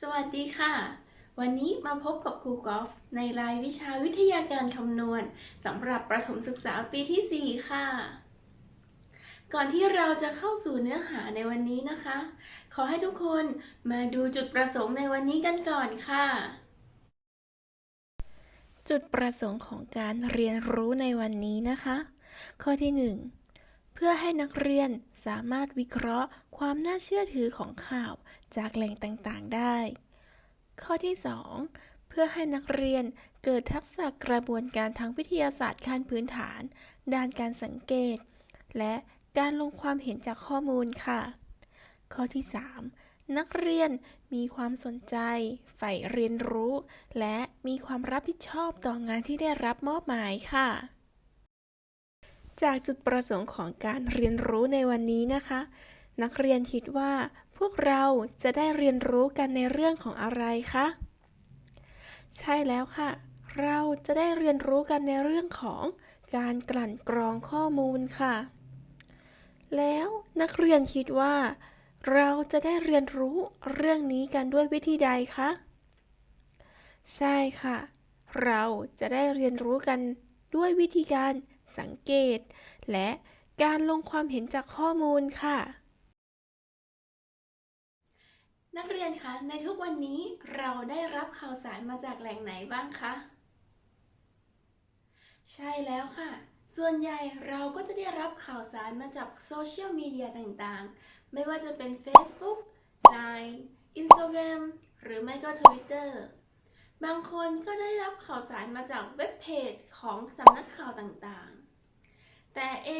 สวัสดีค่ะ วันนี้มาพบกับครูกอล์ฟในรายวิชาวิทยาการคำนวณสำหรับประถมศึกษาปีที่ 4 ค่ะ ก่อนที่เราจะเข้าสู่เนื้อหาในวันนี้นะคะ ขอให้ทุกคนมาดูจุดประสงค์ในวันนี้กันก่อนค่ะ จุดประสงค์ของการเรียนรู้ในวันนี้นะคะ ข้อที่ 1 เพื่อให้นักเรียนสามารถวิเคราะห์ความน่าเชื่อถือของข่าวจากแหล่งต่างๆได้ ข้อที่ 2 เพื่อให้นักเรียนเกิดทักษะกระบวนการทางวิทยาศาสตร์ขั้นพื้นฐาน ด้านการสังเกต และการลงความเห็นจากข้อมูลค่ะ ข้อที่ 3 นักเรียนมีความสนใจใฝ่เรียนรู้ และมีความรับผิดชอบต่องานที่ได้รับมอบหมายค่ะ จากจุดประสงค์ของการเรียนรู้ในวันนี้นะคะ นักเรียนคิดว่าพวกเราจะได้เรียนรู้กันในเรื่องของอะไรคะ ใช่แล้วค่ะ เราจะได้เรียนรู้กันในเรื่องของการกลั่นกรองข้อมูลค่ะ แล้วนักเรียนคิดว่า เราจะได้เรียนรู้เรื่องนี้กันด้วยวิธีใดคะ ใช่ค่ะ เราจะได้เรียนรู้กันด้วยวิธีการ สังเกต และการลงความเห็นจากข้อมูลค่ะ นักเรียนคะ ในทุกวันนี้เราได้รับข่าวสารมาจากแหล่งไหนบ้างคะ ใช่แล้วค่ะ ส่วนใหญ่เราก็จะได้รับข่าวสารมาจากโซเชียลมีเดียต่างๆ ไม่ว่าจะเป็น Facebook Line Instagram หรือไม่ก็ Twitter บางคนก็ได้รับข่าวสารมาจากเว็บเพจของสำนักข่าวต่างๆ แต่เอ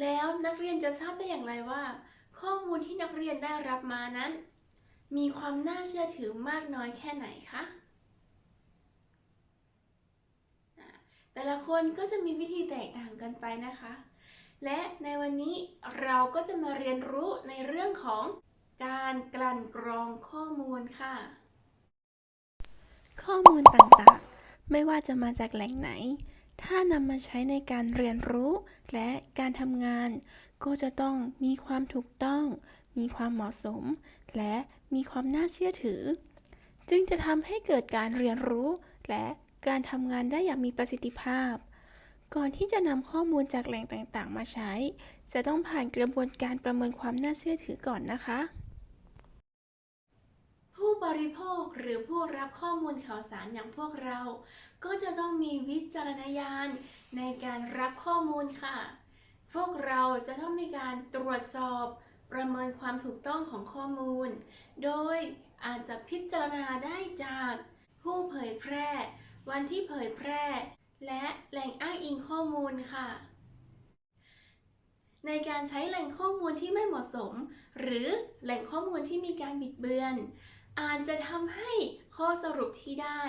แล้วนักเรียนจะทราบได้อย่างไรว่า ข้อมูลที่นักเรียนได้รับมานั้น มีความน่าเชื่อถือมากน้อยแค่ไหนคะแต่ละคนก็จะมีวิธีแตกต่างกันไปนะคะ และในวันนี้เราก็จะมาเรียนรู้ในเรื่องของการกลั่นกรองข้อมูลค่ะ ข้อมูลต่างๆ ไม่ว่าจะมาจากแหล่งไหน ถ้านำมาใช้ในการเรียนรู้และการทำงาน ก็จะต้องมีความถูกต้อง มีความเหมาะสม และมีความน่าเชื่อถือ จึงจะทำให้เกิดการเรียนรู้และการทำงานได้อย่างมีประสิทธิภาพ ก่อนที่จะนำข้อมูลจากแหล่งต่างๆ มาใช้ จะต้องผ่านกระบวนการประเมินความน่าเชื่อถือก่อนนะคะ บริโภคหรือผู้รับข้อมูลข่าวสารอย่างพวกเรา ก็จะต้องมีวิจารณญาณในการรับข้อมูลค่ะ พวกเราจะต้องมีการตรวจสอบประเมินความถูกต้องของข้อมูล โดยอาจจะพิจารณาได้จากผู้เผยแพร่ วันที่เผยแพร่ และแหล่งอ้างอิงข้อมูลค่ะ ในการใช้แหล่งข้อมูลที่ไม่เหมาะสม หรือแหล่งข้อมูลที่มีการบิดเบือน อาจจะทำให้ข้อสรุปที่ได้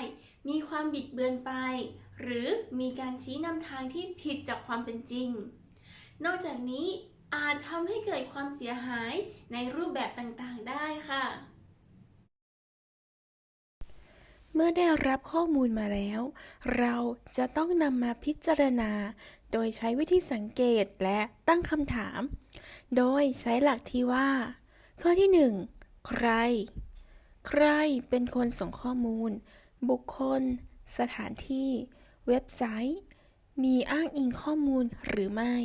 มีความบิดเบือนไป หรือมีการชี้นำทางที่ผิดจากความเป็นจริง นอกจากนี้อาจทำให้เกิดความเสียหายในรูปแบบต่างๆได้ค่ะ เมื่อได้รับข้อมูลมาแล้ว เราจะต้องนำมาพิจารณา โดยใช้วิธีสังเกตและตั้งคำถาม โดยใช้หลักที่ว่า ข้อที่ 1 ใคร ใครเป็นคนส่งข้อมูล บุคคล สถานที่ เว็บไซต์ มีอ้างอิงข้อมูลหรือไม่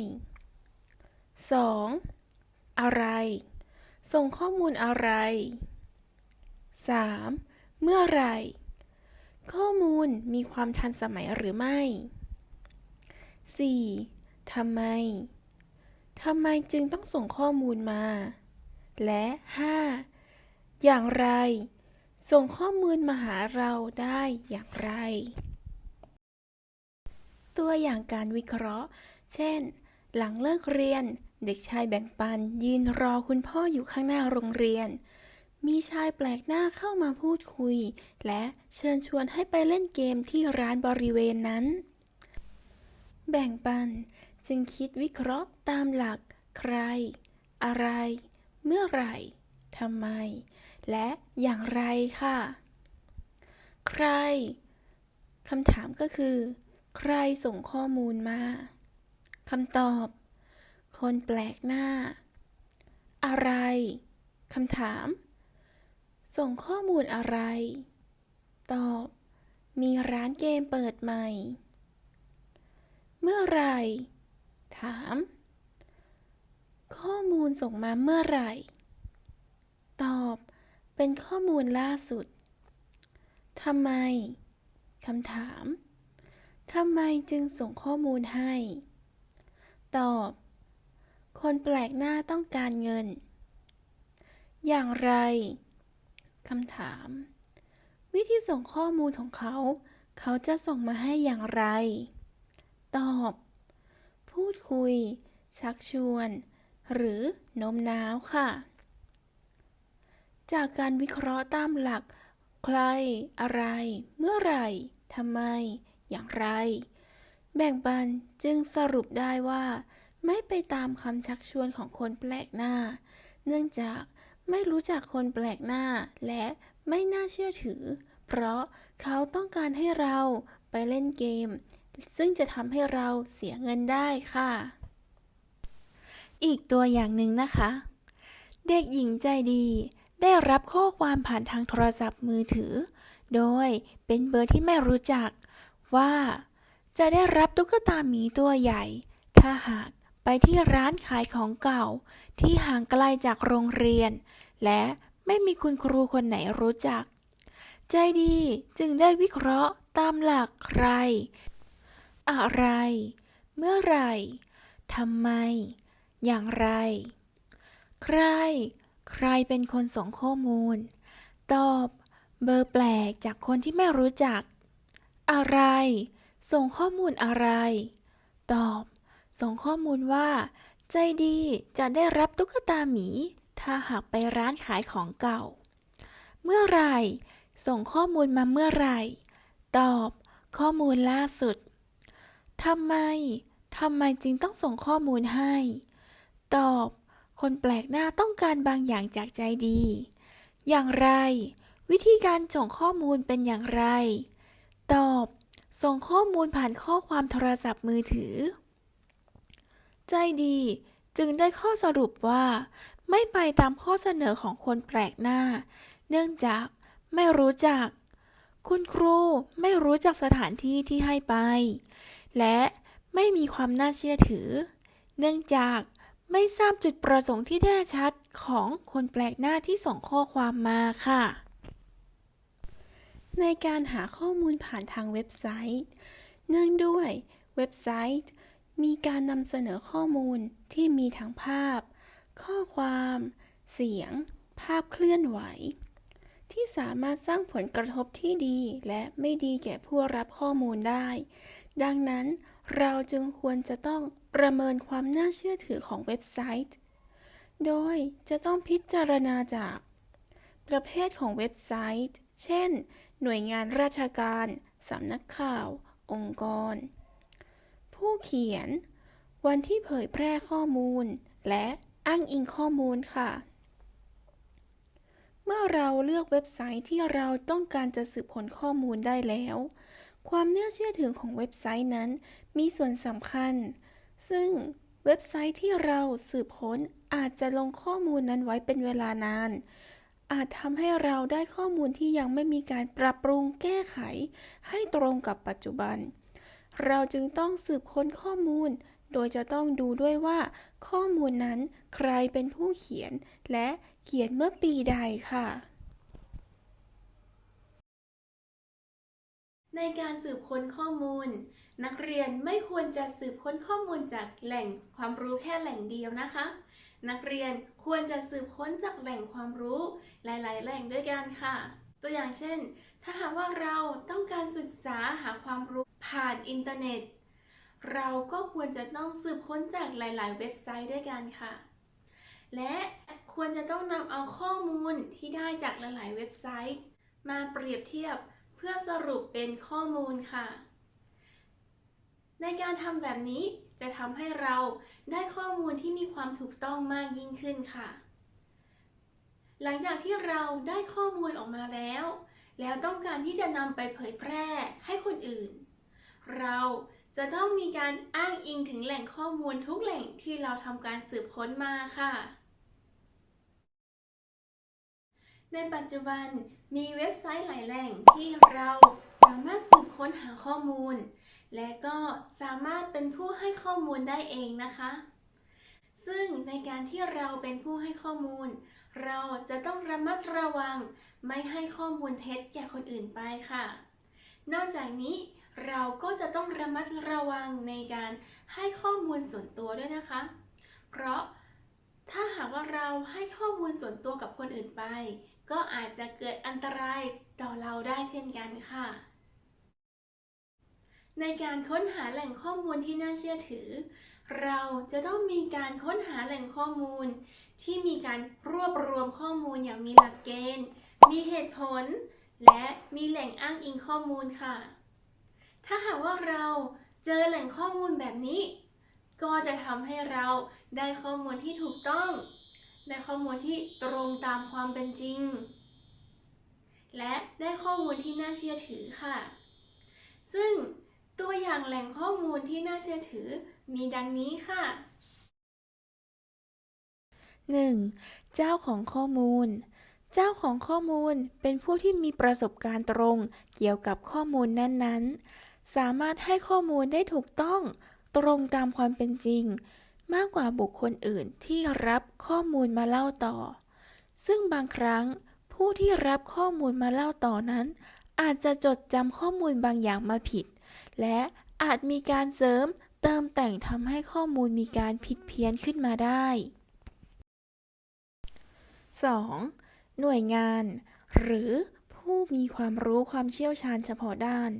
2. อะไร ส่งข้อมูลอะไร 3. เมื่อไร ข้อมูลมีความทันสมัยหรือไม่ 4. ทำไม ทำไมจึงต้องส่งข้อมูลมา และ 5. อย่างไร ส่งข้อมูลมาหาเราได้อย่างไร ตัวอย่างการวิเคราะห์ เช่น หลังเลิกเรียน เด็กชายแบ่งปันยืนรอคุณพ่ออยู่ข้างหน้าโรงเรียน มีชายแปลกหน้าเข้ามาพูดคุย และเชิญชวนให้ไปเล่นเกมที่ร้านบริเวณนั้น แบ่งปันจึงคิดวิเคราะห์ตามหลัก ใคร อะไร เมื่อไหร่ ทำไม และอย่างไรค่ะ ใครคำถามก็คือ ใครส่งข้อมูลมาคำตอบ คนแปลกหน้า อะไรคำถาม ส่งข้อมูลอะไร ตอบ มีร้านเกมเปิดใหม่ เมื่อไหร่ถาม ข้อมูลส่งมาเมื่อไหร่ เป็นข้อมูลล่าสุด ทำไม คำถาม ทำไมจึงส่งข้อมูลให้ ตอบ คนแปลกหน้าต้องการเงิน อย่างไร คำถาม วิธีส่งข้อมูลของเขา เขาจะส่งมาให้อย่างไร ตอบ พูดคุย ชักชวน หรือโน้มน้าวค่ะ จากการวิเคราะห์ตามหลัก ใคร อะไร เมื่อไหร่ทำไม อย่างไร แบ่งปันจึงสรุปได้ว่า ไม่ไปตามคำชักชวนของคนแปลกหน้า เนื่องจากไม่รู้จักคนแปลกหน้าและไม่น่าเชื่อถือ เพราะเขาต้องการให้เราไปเล่นเกม ซึ่งจะทำให้เราเสียเงินได้ค่ะ อีกตัวอย่างหนึ่งนะคะ เด็กหญิงใจดี ได้รับข้อความผ่านทางโทรศัพท์มือถือ โดยเป็นเบอร์ที่ไม่รู้จัก ว่า จะได้รับตุ๊กตาหมีตัวใหญ่ ถ้าหากไปที่ร้านขายของเก่า ที่ห่างไกลจากโรงเรียน และไม่มีคุณครูคนไหนรู้จัก ใจดีจึงได้วิเคราะห์ตามหลักใคร อะไร เมื่อไหร่ทำไม อย่างไร ใคร ใครเป็นคนส่งข้อมูล ตอบ เบอร์แปลกจากคนที่ไม่รู้จัก อะไร ส่งข้อมูลอะไร ตอบ ส่งข้อมูลว่า ใจดีจะได้รับตุ๊กตาหมี ถ้าหากไปร้านขายของเก่า เมื่อไรส่งข้อมูลมาเมื่อไรตอบ ข้อมูลล่าสุดทำไมทำไมจึงต้องส่งข้อมูลให้ ตอบ คนแปลกหน้าต้องการบางอย่างจากใจดี อย่างไร วิธีการส่งข้อมูลเป็นอย่างไร ตอบ ส่งข้อมูลผ่านข้อความโทรศัพท์มือถือ ใจดีจึงได้ข้อสรุปว่า ไม่ไปตามข้อเสนอของคนแปลกหน้า เนื่องจากไม่รู้จัก คุณครูไม่รู้จักสถานที่ที่ให้ไป และไม่มีความน่าเชื่อถือ เนื่องจาก ไม่ทราบจุดประสงค์ที่แน่ชัดของคนแปลกหน้าที่ส่งข้อความมาค่ะ ในการหาข้อมูลผ่านทางเว็บไซต์ เนื่องด้วยเว็บไซต์ มีการนำเสนอข้อมูลที่มีทั้งภาพ ข้อความ เสียง ภาพเคลื่อนไหว ที่สามารถสร้างผลกระทบที่ดีและไม่ดีแก่ผู้รับข้อมูลได้ ดังนั้นเราจึงควรจะต้อง ประเมินความน่าเชื่อถือของเว็บไซต์ โดยจะต้องพิจารณาจาก ประเภทของเว็บไซต์ เช่น หน่วยงานราชการ สำนักข่าว องค์กร ผู้เขียน วันที่เผยแพร่ข้อมูล และอ้างอิงข้อมูลค่ะ เมื่อเราเลือกเว็บไซต์ที่เราต้องการจะสืบค้นข้อมูลได้แล้ว ความน่าเชื่อถือของเว็บไซต์นั้น มีส่วนสำคัญ ซึ่งเว็บไซต์ที่เราสืบค้นอาจจะลงข้อมูลนั้นไว้เป็นเวลานาน อาจทำให้เราได้ข้อมูลที่ยังไม่มีการปรับปรุงแก้ไข ให้ตรงกับปัจจุบัน เราจึงต้องสืบค้นข้อมูล โดยจะต้องดูด้วยว่า ข้อมูลนั้นใครเป็นผู้เขียน และเขียนเมื่อปีใดค่ะ ในการสืบค้นข้อมูล นักเรียนไม่ควรจะสืบค้นข้อมูลจากแหล่งความรู้แค่แหล่งเดียวนะคะ นักเรียนควรจะสืบค้นจากแหล่งความรู้หลาย ๆ แหล่งด้วยกันค่ะ ตัวอย่างเช่น ถ้าหากว่าเราต้องการศึกษาหาความรู้ผ่านอินเทอร์เน็ต เราก็ควรจะต้องสืบค้นจากหลาย ๆ เว็บไซต์ด้วยกันค่ะ และควรจะต้องนำเอาข้อมูลที่ได้จากหลาย ๆ เว็บไซต์ มาเปรียบเทียบเพื่อสรุปเป็นข้อมูลค่ะ ในการทำแบบนี้จะทำให้เราได้ข้อมูลที่มีความถูกต้องมากยิ่งขึ้นค่ะ หลังจากที่เราได้ข้อมูลออกมาแล้ว แล้วต้องการที่จะนำไปเผยแพร่ให้คนอื่น เราจะต้องมีการอ้างอิงถึงแหล่งข้อมูลทุกแหล่งที่เราทำการสืบค้นมาค่ะ ในปัจจุบันมีเว็บไซต์หลายแหล่งที่เราสามารถสืบค้นหาข้อมูล และก็สามารถเป็นผู้ให้ข้อมูลได้เองนะคะ ซึ่งในการที่เราเป็นผู้ให้ข้อมูล เราจะต้องระมัดระวังไม่ให้ข้อมูลเท็จแก่คนอื่นไปค่ะ นอกจากนี้เราก็จะต้องระมัดระวังในการให้ข้อมูลส่วนตัวด้วยนะคะ เพราะถ้าหากว่าเราให้ข้อมูลส่วนตัวกับคนอื่นไป ก็อาจจะเกิดอันตรายต่อเราได้เช่นกันค่ะ ในการค้นหาแหล่งข้อมูลที่น่าเชื่อถือ เราจะต้องมีการค้นหาแหล่งข้อมูล ที่มีการรวบรวมข้อมูลอย่างมีหลักเกณฑ์ มีเหตุผล และมีแหล่งอ้างอิงข้อมูลค่ะ ถ้าหากว่าเราเจอแหล่งข้อมูลแบบนี้ ก็จะทำให้เราได้ข้อมูลที่ถูกต้อง ได้ข้อมูลที่ตรงตามความเป็นจริง และได้ข้อมูลที่น่าเชื่อถือค่ะ ซึ่ง ตัวอย่างแหล่งข้อมูลที่น่าเชื่อถือมีดังนี้ค่ะ 1. เจ้าของข้อมูล เจ้าของข้อมูลเป็นผู้ที่มีประสบการณ์ตรงเกี่ยวกับข้อมูลนั้นๆ สามารถให้ข้อมูลได้ถูกต้อง ตรงตามความเป็นจริง มากกว่าบุคคลอื่นที่รับข้อมูลมาเล่าต่อ ซึ่งบางครั้งผู้ที่รับข้อมูลมาเล่าต่อนั้น อาจจะจดจำข้อมูลบางอย่างมาผิด และอาจมีการเสริมเติมแต่งทำให้ข้อมูลมีการผิดเพี้ยนขึ้นมาได้ 2. หน่วยงาน หรือผู้มีความรู้ความเชี่ยวชาญเฉพาะด้าน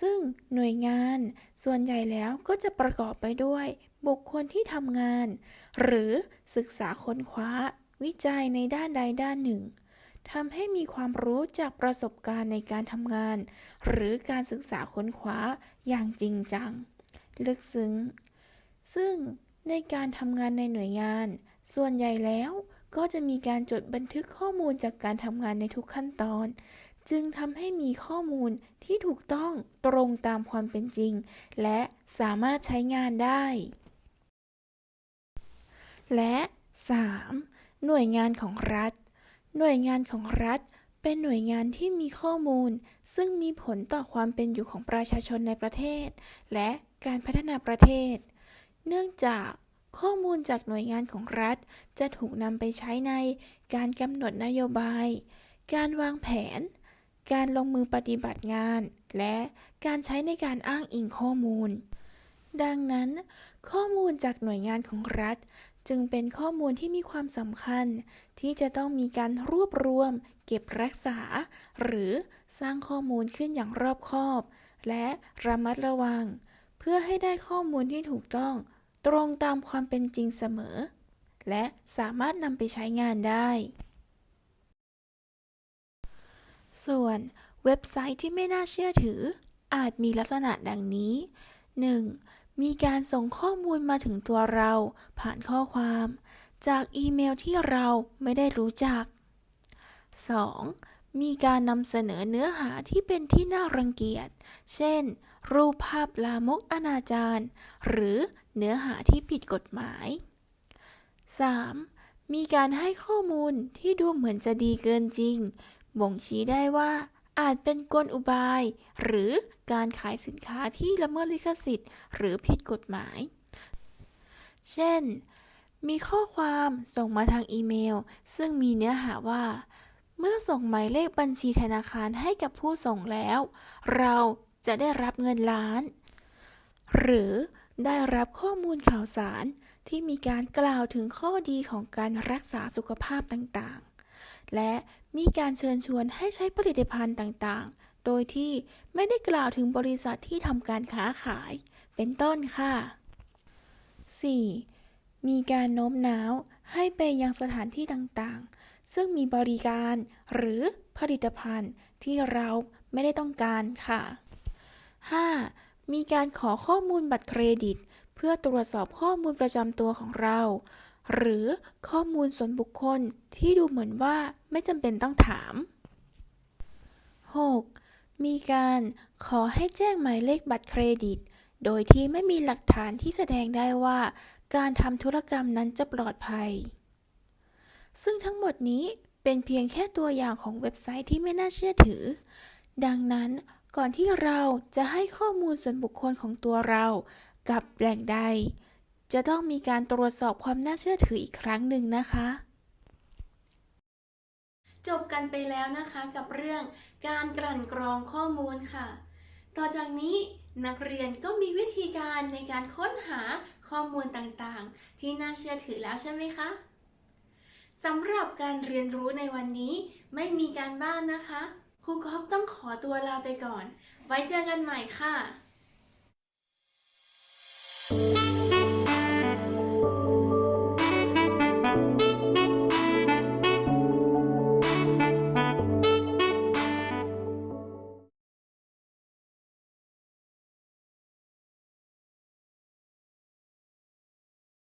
ซึ่งหน่วยงานส่วนใหญ่แล้วก็จะประกอบไปด้วย บุคคลที่ทำงาน หรือศึกษาค้นคว้า วิจัยในด้านใดด้านหนึ่ง ทำให้มีความรู้จากประสบการณ์ในการทำงาน หรือการศึกษาค้นคว้าอย่างจริงจัง ลึกซึ้ง ซึ่งในการทำงานในหน่วยงาน ส่วนใหญ่แล้วก็จะมีการจดบันทึกข้อมูลจากการทำงานในทุกขั้นตอน จึงทำให้มีข้อมูลที่ถูกต้องตรงตามความเป็นจริง และสามารถใช้งานได้ และ 3. หน่วยงานของรัฐ หน่วยงานของรัฐ เป็นหน่วยงานที่มีข้อมูล ซึ่งมีผลต่อความเป็นอยู่ของประชาชนในประเทศ และการพัฒนาประเทศ เนื่องจากข้อมูลจากหน่วยงานของรัฐ จะถูกนำไปใช้ในการกำหนดนโยบาย การวางแผน การลงมือปฏิบัติงาน และการใช้ในการอ้างอิงข้อมูล ดังนั้น ข้อมูลจากหน่วยงานของรัฐ จึงเป็นข้อมูลที่มีความสำคัญ ที่จะต้องมีการรวบรวม เก็บรักษา หรือสร้างข้อมูลขึ้นอย่างรอบคอบ และระมัดระวัง เพื่อให้ได้ข้อมูลที่ถูกต้อง ตรงตามความเป็นจริงเสมอ และสามารถนำไปใช้งานได้ ส่วนเว็บไซต์ที่ไม่น่าเชื่อถือ อาจมีลักษณะดังนี้ 1. มีการส่งข้อมูลมาถึงตัวเราผ่านข้อความ จากอีเมลที่เราไม่ได้รู้จัก 2. มีการนำเสนอเนื้อหาที่เป็นที่น่ารังเกียจ เช่น รูปภาพลามกอนาจารหรือเนื้อหาที่ผิดกฎหมาย 3. มีการให้ข้อมูลที่ดูเหมือนจะดีเกินจริง บ่งชี้ได้ว่า อาจเป็นกลอุบาย หรือการขายสินค้าที่ละเมิดลิขสิทธิ์ หรือผิดกฎหมาย เช่น มีข้อความส่งมาทางอีเมล ซึ่งมีเนื้อหาว่า เมื่อส่งหมายเลขบัญชีธนาคารให้กับผู้ส่งแล้ว เราจะได้รับเงินล้าน หรือได้รับข้อมูลข่าวสารที่มีการกล่าวถึงข้อดีของการรักษาสุขภาพต่างๆ และ มีการเชิญชวนให้ใช้ผลิตภัณฑ์ต่างๆ โดยที่ไม่ได้กล่าวถึงบริษัทที่ทำการค้าขาย เป็นต้นค่ะ 4. มีการโน้มน้าวให้ไปยังสถานที่ต่างๆ ซึ่งมีบริการหรือผลิตภัณฑ์ที่เราไม่ได้ต้องการค่ะ 5. มีการขอข้อมูลบัตรเครดิต เพื่อตรวจสอบข้อมูลประจำตัวของเรา หรือข้อมูลส่วนบุคคลที่ดูเหมือนว่าไม่จำเป็นต้องถาม 6. มีการขอให้แจ้งหมายเลขบัตรเครดิต โดยที่ไม่มีหลักฐานที่แสดงได้ว่าการทำธุรกรรมนั้นจะปลอดภัย ซึ่งทั้งหมดนี้เป็นเพียงแค่ตัวอย่างของเว็บไซต์ที่ไม่น่าเชื่อถือ ดังนั้นก่อนที่เราจะให้ข้อมูลส่วนบุคคลของตัวเรากับแหล่งใด จะต้องมีการตรวจสอบความน่าเชื่อถืออีกครั้งหนึ่งนะคะ จบกันไปแล้วนะคะกับเรื่องการกลั่นกรองข้อมูลค่ะ ต่อจากนี้นักเรียนก็มีวิธีการในการค้นหาข้อมูลต่างๆ ที่น่าเชื่อถือแล้วใช่ไหมคะสำหรับการเรียนรู้ในวันนี้ไม่มีการบ้านนะคะครูกอล์ฟต้องขอตัวลาไปก่อน ไว้เจอกันใหม่ค่ะ